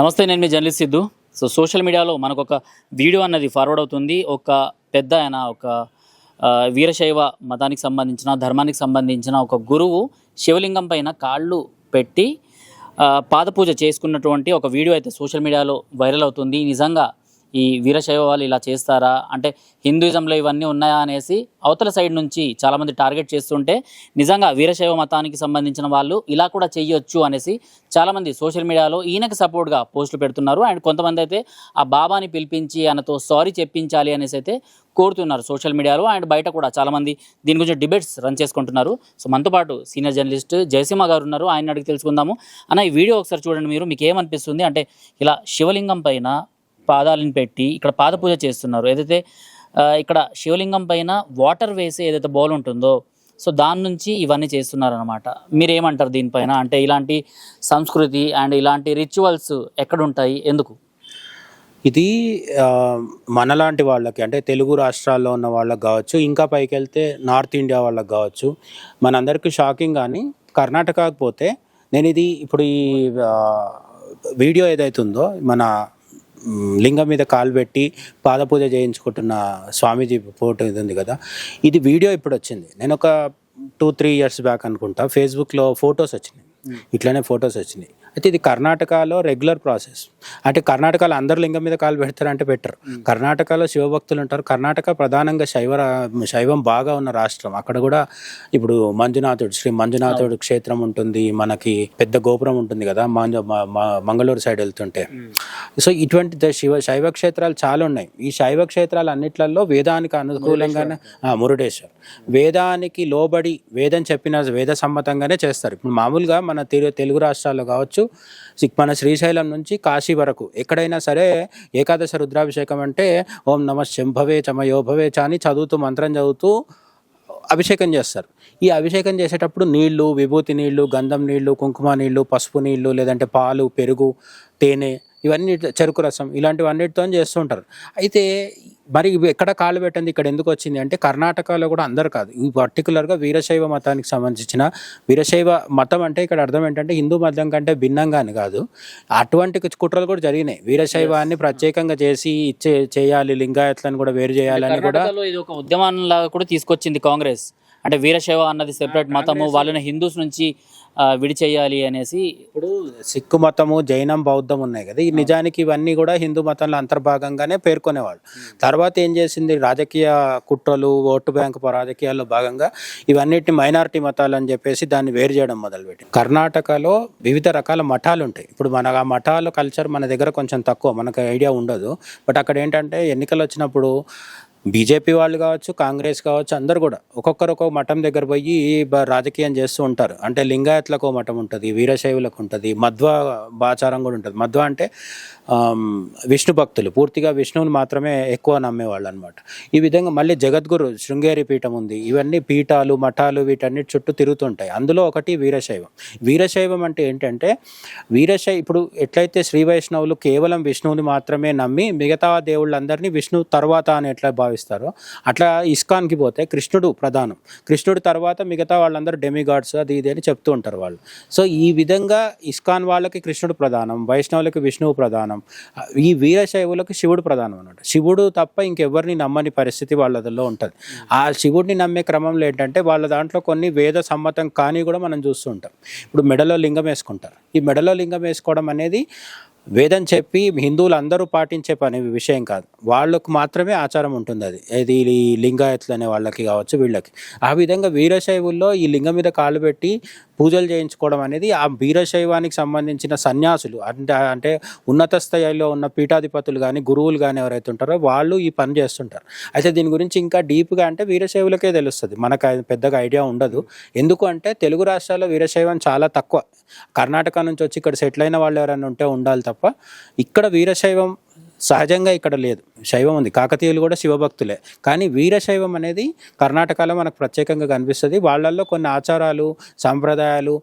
నమస్తే నేను మీ జర్నలిస్ట్ సిద్ధు. సో సోషల్ మీడియాలో మనకు ఒక వీడియో అన్నది ఫార్వర్డ్ అవుతుంది. ఒక పెద్ద ఆయన ఒక వీరశైవ మతానికి సంబంధించిన ధర్మానికి సంబంధించిన ఒక గురువు శివలింగం పైన కాళ్ళు పెట్టి పాదపూజ చేసుకున్నటువంటి ఒక వీడియో అయితే సోషల్ మీడియాలో వైరల్ అవుతుంది. నిజంగా ఈ వీరశైవ వాళ్ళు ఇలా చేస్తారా? అంటే హిందూయిజంలో ఇవన్నీ ఉన్నాయా అనేసి అవతల సైడ్ నుంచి చాలామంది టార్గెట్ చేస్తుంటే నిజంగా వీరశైవ మతానికి సంబంధించిన వాళ్ళు ఇలా కూడా చెయ్యొచ్చు అనేసి చాలామంది సోషల్ మీడియాలో ఈయనకి సపోర్ట్గా పోస్టులు పెడుతున్నారు. అండ్ కొంతమంది అయితే ఆ బాబాని పిలిపించి ఆయనతో సారీ చెప్పించాలి అనేసి అయితే కోరుతున్నారు సోషల్ మీడియాలో. అండ్ బయట కూడా చాలామంది దీని గురించి డిబేట్స్ రన్ చేసుకుంటున్నారు. సో మనతో పాటు సీనియర్ జర్నలిస్ట్ జయసింహ గారు ఉన్నారు. ఆయన అడిగి తెలుసుకుందాము. అన్న ఈ వీడియో ఒకసారి చూడండి మీరు. మీకు ఏమనిపిస్తుంది అంటే ఇలా శివలింగం పైన పాదాలను పెట్టి ఇక్కడ పాద పూజ చేస్తున్నారు. ఏదైతే ఇక్కడ శివలింగం పైన వాటర్ వేసే ఏదైతే బౌల్ ఉంటుందో సో దాని నుంచి ఇవన్నీ చేస్తున్నారనమాట మీరు ఏమంటారు దీనిపైన? అంటే ఇలాంటి సంస్కృతి అండ్ ఇలాంటి రిచువల్స్ ఎక్కడ ఉంటాయి ఎందుకు? ఇది మనలాంటి వాళ్ళకి అంటే తెలుగు రాష్ట్రాల్లో ఉన్న వాళ్ళకి కావచ్చు ఇంకా పైకి వెళ్తే నార్త్ ఇండియా వాళ్ళకి కావచ్చు మనందరికీ షాకింగ్ కానీ కర్ణాటకకు పోతే నేను ఇది ఇప్పుడు ఈ వీడియో ఏదైతుందో మన లింగం మీద కాలు పెట్టి పాదపూజ చేయించుకుంటున్న స్వామీజీ ఫోటో ఇది ఉంది కదా. ఇది వీడియో ఇప్పుడు వచ్చింది. నేను ఒక టూ త్రీ ఇయర్స్ బ్యాక్ అనుకుంటా ఫేస్బుక్లో ఫొటోస్ వచ్చినాయి. ఇట్లానే ఫొటోస్ వచ్చినాయి. అయితే ఇది కర్ణాటకలో రెగ్యులర్ ప్రాసెస్ అంటే కర్ణాటకలో అందరు లింగం మీద కాలు పెడతారంటే పెట్టరు కర్ణాటకలో శివభక్తులు ఉంటారు. కర్ణాటక ప్రధానంగా శైవ శైవం బాగా ఉన్న రాష్ట్రం. అక్కడ కూడా ఇప్పుడు మంజునాథుడు శ్రీ మంజునాథుడు క్షేత్రం ఉంటుంది. మనకి పెద్ద గోపురం ఉంటుంది కదా మంజ- మంగళూరు సైడ్ వెళ్తుంటే. సో ఇటువంటి శివ శైవ క్షేత్రాలు చాలా ఉన్నాయి. ఈ శైవ క్షేత్రాలు అన్నిట్లలో వేదానికి అనుకూలంగానే మురుడేశ్వర్. వేదానికి లోబడి వేదం చెప్పిన వేద సమ్మతంగానే చేస్తారు. ఇప్పుడు మామూలుగా మన తెలు- తెలుగు రాష్ట్రాల్లో కావచ్చు మన శ్రీశైలం నుంచి కాశీ వరకు ఎక్కడైనా సరే ఏకాదశ రుద్రాభిషేకం అంటే ఓం నమ శంభవే చమయోభవే చ అని చదువుతూ మంత్రం చదువుతూ అభిషేకం చేస్తారు. ఈ అభిషేకం చేసేటప్పుడు నీళ్ళు విభూతి నీళ్ళు గంధం నీళ్ళు కుంకుమ నీళ్ళు పసుపు నీళ్ళు లేదంటే పాలు పెరుగు తేనె ఇవన్నీ చెరుకు రసం ఇలాంటివన్నిటితో చేస్తూ ఉంటారు. అయితే మరి ఎక్కడ కాలు పెట్టింది ఇక్కడ ఎందుకు వచ్చింది అంటే కర్ణాటకలో కూడా అందరు కాదు. ఈ పర్టికులర్గా వీరశైవ మతానికి సంబంధించిన వీరశైవ మతం అంటే ఇక్కడ అర్థం ఏంటంటే హిందూ మతం కంటే భిన్నంగాని కాదు. అటువంటి కుట్రలు కూడా జరిగినాయి. వీరశైవాన్ని ప్రత్యేకంగా చేసి ఇచ్చే చేయాలి లింగాయత్లను కూడా వేరు చేయాలని కూడా ఇది ఒక ఉద్యమం లాగా కూడా తీసుకొచ్చింది కాంగ్రెస్. అంటే వీరశైవ అన్నది సెపరేట్ మతము వాళ్ళని హిందూస్ నుంచి విడిచేయాలి అనేసి ఇప్పుడు సిక్కు మతము జైనం బౌద్ధం ఉన్నాయి కదా. ఈ నిజానికి ఇవన్నీ కూడా హిందూ మతంలో అంతర్భాగంగానే పేర్కొనేవాళ్ళు. తర్వాత ఏం చేసింది? రాజకీయ కుట్రలు ఓటు బ్యాంకు రాజకీయాల్లో భాగంగా ఇవన్నిటిని మైనారిటీ మతాలు అని చెప్పేసి దాన్ని వేరు చేయడం మొదలుపెట్టి కర్ణాటకలో వివిధ రకాల మఠాలు ఉంటాయి. ఇప్పుడు మన ఆ మఠాల కల్చర్ మన దగ్గర కొంచెం తక్కువ మనకు ఐడియా ఉండదు. బట్ అక్కడ ఏంటంటే ఎన్నికలు వచ్చినప్పుడు బీజేపీ వాళ్ళు కావచ్చు కాంగ్రెస్ కావచ్చు అందరు కూడా ఒక్కొక్కరు ఒక్కొక్క మఠం దగ్గర పోయి రాజకీయం చేస్తూ ఉంటారు. అంటే లింగాయత్లకు మఠం ఉంటుంది వీరశైవులకు ఉంటుంది మధ్వ బాచారం కూడా ఉంటుంది. మధ్వ అంటే విష్ణు భక్తులు. పూర్తిగా విష్ణువుని మాత్రమే ఎక్కువ నమ్మేవాళ్ళు అనమాట ఈ విధంగా మళ్ళీ జగద్గురు శృంగేరి పీఠం ఉంది. ఇవన్నీ పీఠాలు మఠాలు వీటన్నిటి చుట్టూ తిరుగుతుంటాయి. అందులో ఒకటి వీరశైవం. వీరశైవం అంటే ఏంటంటే వీరశై ఇప్పుడు ఎట్లయితే శ్రీ వైష్ణవులు కేవలం విష్ణువుని మాత్రమే నమ్మి మిగతా దేవుళ్ళందరినీ విష్ణు తర్వాత అని ఎట్లా భావిస్తారో. అట్లా ఇస్కాన్కి పోతే కృష్ణుడు ప్రధానం. కృష్ణుడు తర్వాత మిగతా వాళ్ళందరూ డెమిగాడ్స్ అది ఇది అని చెప్తూ ఉంటారు వాళ్ళు. సో ఈ విధంగా ఇస్కాన్ వాళ్ళకి కృష్ణుడు ప్రధానం వైష్ణవులకి విష్ణువు ప్రధానం ఈ వీరశైవులకు శివుడు ప్రధానం అన్నమాట. శివుడు తప్ప ఇంకెవరిని నమ్మని పరిస్థితి వాళ్ళలో ఉంటుంది. ఆ శివుడిని నమ్మే క్రమంలో ఏంటంటే వాళ్ళ దాంట్లో కొన్ని వేద సమ్మతం కానీ కూడా మనం చూస్తూ ఉంటాం. ఇప్పుడు మెడలో లింగం వేసుకుంటారు. ఈ మెడలో లింగం వేసుకోవడం అనేది వేదం చెప్పి హిందువులు అందరూ పాటించే పని విషయం కాదు. వాళ్ళకు మాత్రమే ఆచారం ఉంటుంది అది. ఇది ఈ లింగాయత్లు అనే వాళ్ళకి కావచ్చు వీళ్ళకి. ఆ విధంగా వీరశైవుల్లో ఈ లింగం మీద కాళ్ళు పెట్టి పూజలు చేయించుకోవడం అనేది ఆ వీరశైవానికి సంబంధించిన సన్యాసులు అంటే అంటే ఉన్నత స్థాయిలో ఉన్న పీఠాధిపతులు కానీ గురువులు కానీ ఎవరైతే ఉంటారో వాళ్ళు ఈ పని చేస్తుంటారు. అయితే దీని గురించి ఇంకా డీప్గా అంటే వీరశైవులకే తెలుస్తుంది. మనకు పెద్దగా ఐడియా ఉండదు. ఎందుకు అంటే తెలుగు రాష్ట్రాల్లో వీరశైవం చాలా తక్కువ. కర్ణాటక నుంచి వచ్చి ఇక్కడ సెటిల్ అయిన వాళ్ళు ఎవరైనా ఉంటే ఉండాలి తప్ప ఇక్కడ వీరశైవం సహజంగా ఇక్కడ లేదు. శైవం ఉంది. కాకతీయులు కూడా శివభక్తులే. కానీ వీరశైవం అనేది కర్ణాటకలో మనకు ప్రత్యేకంగా కనిపిస్తుంది. వాళ్ళల్లో కొన్ని ఆచారాలు సాంప్రదాయాలు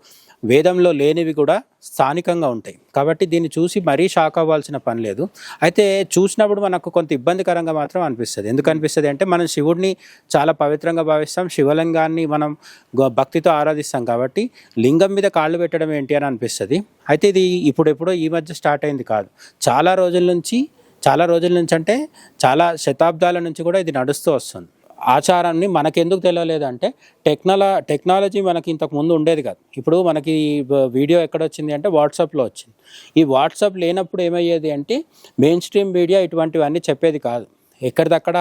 వేదంలో లేనివి కూడా స్థానికంగా ఉంటాయి. కాబట్టి దీన్ని చూసి మరీ షాక్ అవ్వాల్సిన పని లేదు. అయితే చూసినప్పుడు మనకు కొంత ఇబ్బందికరంగా మాత్రం అనిపిస్తుంది. ఎందుకు అనిపిస్తుంది అంటే మనం శివుడిని చాలా పవిత్రంగా భావిస్తాం. శివలింగాన్ని మనం గ- భక్తితో ఆరాధిస్తాం కాబట్టి లింగం మీద కాళ్ళు పెట్టడం ఏంటి అని అనిపిస్తుంది. అయితే ఇది ఇప్పుడెప్పుడో ఈ మధ్య స్టార్ట్ అయింది కాదు. చాలా రోజుల నుంచి చాలా రోజుల నుంచి అంటే చాలా శతాబ్దాల నుంచి కూడా ఇది నడుస్తూ వస్తుంది. ఆచారాన్ని మనకెందుకు తెలియలేదంటే టెక్నాల టెక్నాలజీ మనకి ఇంతకు ముందు ఉండేది కాదు. ఇప్పుడు మనకి ఈ వీడియో ఎక్కడ వచ్చింది అంటే వాట్సాప్లో వచ్చింది. ఈ వాట్సాప్ లేనప్పుడు ఏమయ్యేది అంటే మెయిన్ స్ట్రీమ్ మీడియా ఇటువంటివన్నీ చెప్పేది కాదు. ఎక్కడిదక్కడ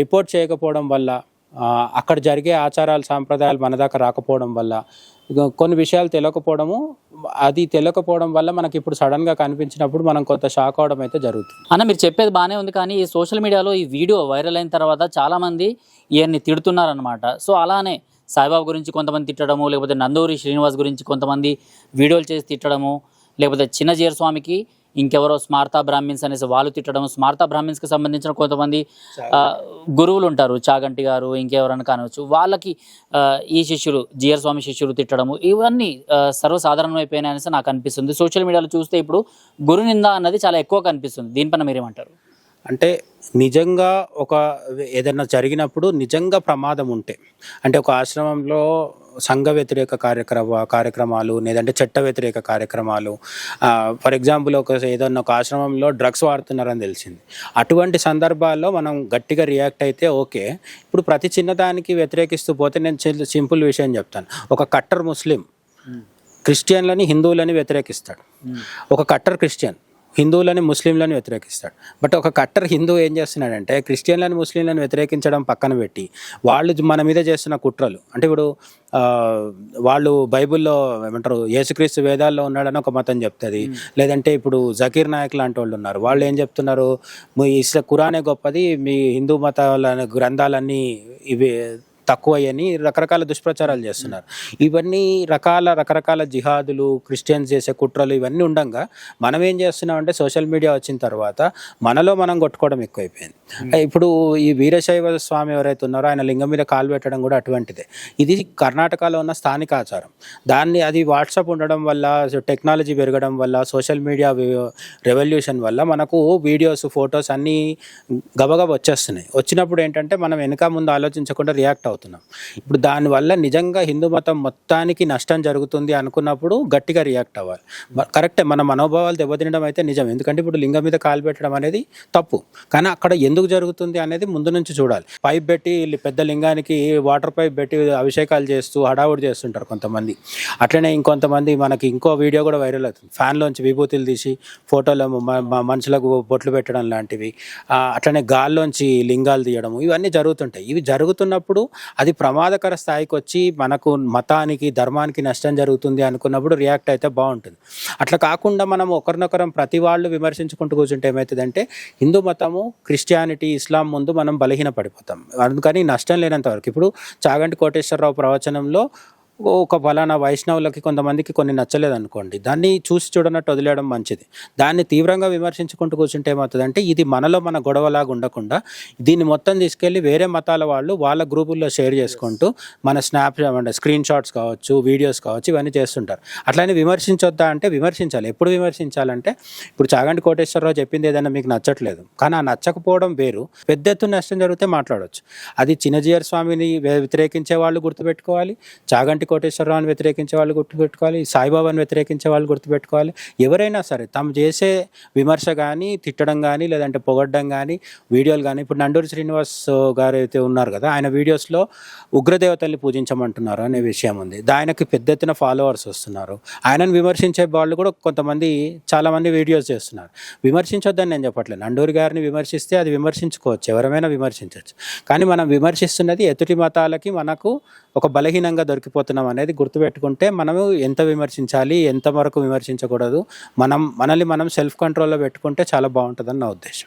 రిపోర్ట్ చేయకపోవడం వల్ల అక్కడ జరిగే ఆచారాలు సాంప్రదాయాలు మన దాకా రాకపోవడం వల్ల కొన్ని విషయాలు తెలియకపోవడము అది తెలియకపోవడం వల్ల మనకి ఇప్పుడు సడన్గా కనిపించినప్పుడు మనం కొంత షాక్ అవడం అయితే జరుగుతుంది. అన్న మీరు చెప్పేది బాగానే ఉంది కానీ ఈ సోషల్ మీడియాలో ఈ వీడియో వైరల్ అయిన తర్వాత చాలా మంది ఈయన్ని తిడుతున్నారనమాట సో అలానే సాయిబాబు గురించి కొంతమంది తిట్టడము లేకపోతే నందూరి శ్రీనివాస్ గురించి కొంతమంది వీడియోలు చేసి తిట్టడము లేకపోతే చిన్నజీర స్వామికి ఇంకెవరో స్మార్తా బ్రాహ్మిన్స్ అనేసి వాళ్ళు తిట్టడం స్మార్తా బ్రాహ్మిన్స్కి సంబంధించిన కొంతమంది గురువులు ఉంటారు చాగంటి గారు ఇంకెవరైనా కానవచ్చు. వాళ్ళకి ఈ శిష్యులు జిఆర్ స్వామి శిష్యులు తిట్టడము ఇవన్నీ సర్వసాధారణమైపోయినాయి అనేసి నాకు అనిపిస్తుంది. సోషల్ మీడియాలో చూస్తే ఇప్పుడు గురు నింద అన్నది చాలా ఎక్కువ కనిపిస్తుంది. దీనిపైన మీరేమంటారు? అంటే నిజంగా ఒక ఏదైనా జరిగినప్పుడు నిజంగా ప్రమాదం ఉంటే అంటే ఒక ఆశ్రమంలో సంఘ వ్యతిరేక కార్యక్రమ కార్యక్రమాలు లేదంటే చట్ట వ్యతిరేక కార్యక్రమాలు. ఫర్ ఎగ్జాంపుల్ ఒక ఏదన్నా ఒక ఆశ్రమంలో డ్రగ్స్ వాడుతున్నారని తెలిసింది. అటువంటి సందర్భాల్లో మనం గట్టిగా రియాక్ట్ అయితే ఓకే. ఇప్పుడు ప్రతి చిన్నదానికి వ్యతిరేకిస్తూ పోతే నేను సింపుల్ విషయం చెప్తాను. ఒక కట్టర్ ముస్లిం క్రిస్టియన్లని హిందువులని వ్యతిరేకిస్తాడు. ఒక కట్టర్ క్రిస్టియన్ హిందువులని ముస్లింలని వ్యతిరేకిస్తాడు. బట్ ఒక కట్టర్ హిందూ ఏం చేస్తున్నాడంటే క్రిస్టియన్లని ముస్లింలను వ్యతిరేకించడం పక్కన పెట్టి వాళ్ళు మన మీద చేస్తున్న కుట్రలు. అంటే ఇప్పుడు వాళ్ళు బైబిల్లో ఏమంటారు యేసుక్రీస్తు వేదాల్లో ఉన్నాడని ఒక మతం చెప్తుంది. లేదంటే ఇప్పుడు జకీర్ నాయక్ లాంటి వాళ్ళు ఉన్నారు. వాళ్ళు ఏం చెప్తున్నారు మీ ఇస్లా కురానే గొప్పది మీ హిందూ మతాల గ్రంథాలన్నీ ఇవి తక్కువయ్యని రకరకాల దుష్ప్రచారాలు చేస్తున్నారు. ఇవన్నీ రకాల రకరకాల జిహాదులు క్రిస్టియన్స్ చేసే కుట్రలు ఇవన్నీ ఉండంగా మనం ఏం చేస్తున్నాం అంటే సోషల్ మీడియా వచ్చిన తర్వాత మనలో మనం కొట్టుకోవడం ఎక్కువైపోయింది. ఇప్పుడు ఈ వీరశైవ స్వామి ఎవరైతే ఉన్నారో ఆయన లింగం మీద కాలు పెట్టడం కూడా అటువంటిదే. ఇది కర్ణాటకలో ఉన్న స్థానిక ఆచారం. దాన్ని అది వాట్సాప్ ఉండడం వల్ల టెక్నాలజీ పెరగడం వల్ల సోషల్ మీడియా రెవల్యూషన్ వల్ల మనకు వీడియోస్ ఫొటోస్ అన్నీ గబగబ వచ్చేస్తున్నాయి. వచ్చినప్పుడు ఏంటంటే మనం వెనక ముందు ఆలోచించకుండా రియాక్ట్ అవుతున్నాం ఇప్పుడు దానివల్ల నిజంగా హిందూ మతం మొత్తానికి నష్టం జరుగుతుంది అనుకున్నప్పుడు గట్టిగా రియాక్ట్ అవ్వాలి. కరెక్టే మన మనోభావాలు దెబ్బతినడం అయితే నిజం. ఎందుకంటే ఇప్పుడు లింగం మీద కాలు పెట్టడం అనేది తప్పు. కానీ అక్కడ ఎందుకు జరుగుతుంది అనేది ముందు నుంచి చూడాలి. పైప్ పెట్టి పెద్ద లింగానికి వాటర్ పైప్ పెట్టి అభిషేకాలు చేస్తూ హడావుడి చేస్తుంటారు కొంతమంది. అట్లనే ఇంకొంతమంది మనకి ఇంకో వీడియో కూడా వైరల్ అవుతుంది. ఫ్యాన్లోంచి విభూతులు తీసి ఫోటోలో మనుషులకు బొట్లు పెట్టడం లాంటివి. అట్లనే గాల్లోంచి లింగాలు తీయడము. ఇవన్నీ జరుగుతుంటాయి. ఇవి జరుగుతున్నప్పుడు అది ప్రమాదకర స్థాయికి వచ్చి మనకు మతానికి ధర్మానికి నష్టం జరుగుతుంది అనుకున్నప్పుడు రియాక్ట్ అయితే బాగుంటుంది. అట్లా కాకుండా మనం ఒకరినొకరం ప్రతి వాళ్ళు విమర్శించుకుంటూ కూర్చుంటే ఏమవుతుందంటే హిందూ మతము క్రిస్టియానిటీ ఇస్లాం ముందు మనం బలహీన పడిపోతాం అందుకని నష్టం లేనంత వరకు. ఇప్పుడు చాగంటి కోటేశ్వరరావు ప్రవచనంలో ఒక ఫలానా వైష్ణవులకి కొంతమందికి కొన్ని నచ్చలేదు అనుకోండి దాన్ని చూసి చూడనట్టు వదిలేయడం మంచిది. దాన్ని తీవ్రంగా విమర్శించుకుంటూ కూర్చుంటే ఏమవుతుందంటే ఇది మనలో మన గొడవలాగా ఉండకుండా దీన్ని మొత్తం తీసుకెళ్ళి వేరే మతాల వాళ్ళు వాళ్ళ గ్రూపుల్లో షేర్ చేసుకుంటూ మన స్నాప్ అంటే స్క్రీన్ షాట్స్ కావచ్చు వీడియోస్ కావచ్చు ఇవన్నీ చేస్తుంటారు. అట్లనే విమర్శించొద్దా అంటే విమర్శించాలి. ఎప్పుడు విమర్శించాలంటే ఇప్పుడు చాగంటి కోటేశ్వరరావు చెప్పింది ఏదైనా మీకు నచ్చట్లేదు. కానీ ఆ నచ్చకపోవడం వేరు. పెద్ద ఎత్తున నష్టం జరిగితే మాట్లాడవచ్చు అది చిన్నజీయర్ స్వామిని వ్యతిరేకించే వాళ్ళు గుర్తుపెట్టుకోవాలి. చాగంటి కోటేశ్వరరావుని వ్యతిరేకించే వాళ్ళు గుర్తుపెట్టుకోవాలి సాయిబాబాని వ్యతిరేకించే వాళ్ళు గుర్తుపెట్టుకోవాలి. ఎవరైనా సరే తాము చేసే విమర్శ కానీ తిట్టడం కానీ లేదంటే పొగడ్డం కానీ వీడియోలు కానీ ఇప్పుడు నండూరి శ్రీనివాస్ గారు అయితే ఉన్నారు కదా ఆయన వీడియోస్లో ఉగ్రదేవతల్ని పూజించమంటున్నారు అనే విషయం ఉంది. ఆయనకి పెద్ద ఎత్తున ఫాలోవర్స్ వస్తున్నారు. ఆయనను విమర్శించే వాళ్ళు కూడా కొంతమంది చాలామంది వీడియోస్ చేస్తున్నారు. విమర్శించొద్దని నేను చెప్పట్లేదు. నండూరి గారిని విమర్శిస్తే అది విమర్శించుకోవచ్చు. ఎవరైనా విమర్శించవచ్చు కానీ మనం విమర్శిస్తున్నది ఎదుటి మతాలకి మనకు ఒక బలహీనంగా దొరికిపోతున్నాం అనేది గుర్తుపెట్టుకుంటే మనము ఎంత విమర్శించాలి ఎంత వరకు విమర్శించకూడదు మనం మనల్ని మనం సెల్ఫ్ కంట్రోల్లో పెట్టుకుంటే చాలా బాగుంటుందని నా ఉద్దేశం.